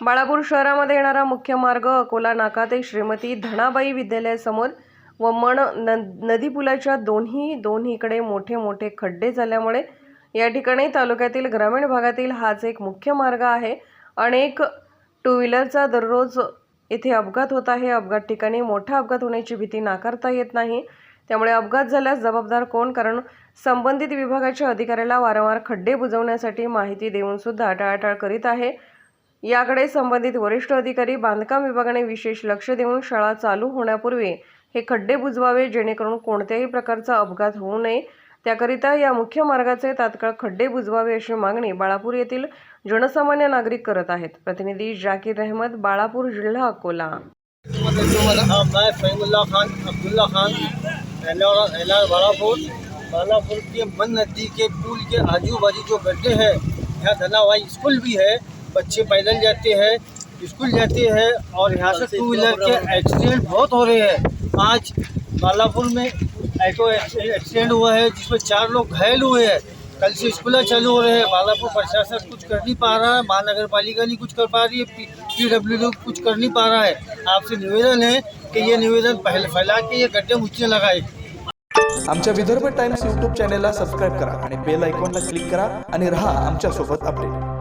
बाळापूर शहरामध्ये येणारा मुख्य मार्ग अकोला नाका ते श्रीमती धनाबाई विद्यालयासमोर व मण न नदी पुलाच्या दोन्ही दोन्हीकडे मोठे मोठे खड्डे झाल्यामुळे या ठिकाणी तालुक्यातील ग्रामीण भागातील हाच एक मुख्य मार्ग आहे. अनेक टू व्हीलरचा दररोज येथे अपघात होत आहे. अपघात ठिकाणी मोठा अपघात होण्याची भीती नाकारता येत नाही. त्यामुळे अपघात झाल्यास जबाबदार कोण? कारण संबंधित विभागाच्या अधिकाऱ्याला वारंवार खड्डे बुजवण्यासाठी माहिती देऊन सुद्धा टाळाटाळ करीत आहे. याकडे संबंधित वरिष्ठ अधिकारी बांधकाम विभागाने विशेष लक्ष देऊन शाळा चालू होण्यापूर्वी हे खड्डे बुजवावे जेणेकरून कोणत्याही प्रकारचा अपघात होऊ नये. त्याकरिता या मुख्य मार्गाचे तात्काळ खड्डे बुजवावे अशी मागणी बाळापूर येथील जनसामान्य नागरिक करत आहेत. प्रतिनिधी जाकीर अहमद बाळापूर जिल्हा अकोला. हाँ खान अब्दुल्ला खान बालापुर बालापुर के मन नदी के पुल के आजू बाजू जो गड्ढे हैं यहाँ धनावाई स्कूल भी है बच्चे पैदल जाते हैं स्कूल जाते हैं और यहाँ से टू व्हीलर के एक्सीडेंट बहुत हो रहे हैं। आज बालापुर में ऑटो एक्सीडेंट हुआ है जिसमें चार लोग घायल हुए हैं। कल से स्कूल चालू हो रहे हैं। बालापुर प्रशासन कुछ कर नहीं पा रहा है महानगर पालिका नहीं कुछ कर पा रही है पी डब्ल्यू कुछ कर नहीं पा रहा है। आपसे निवेदन है कि ये निवेदन पहले फैला के ये गड्ढे मुझसे लगाए। आमच्या विदर्भ टाइम्स यूट्यूब चॅनेलला सबस्क्राईब करा आणि बेल आयकॉनला क्लिक करा आणि रहा आमच्यासोबत अपडेट.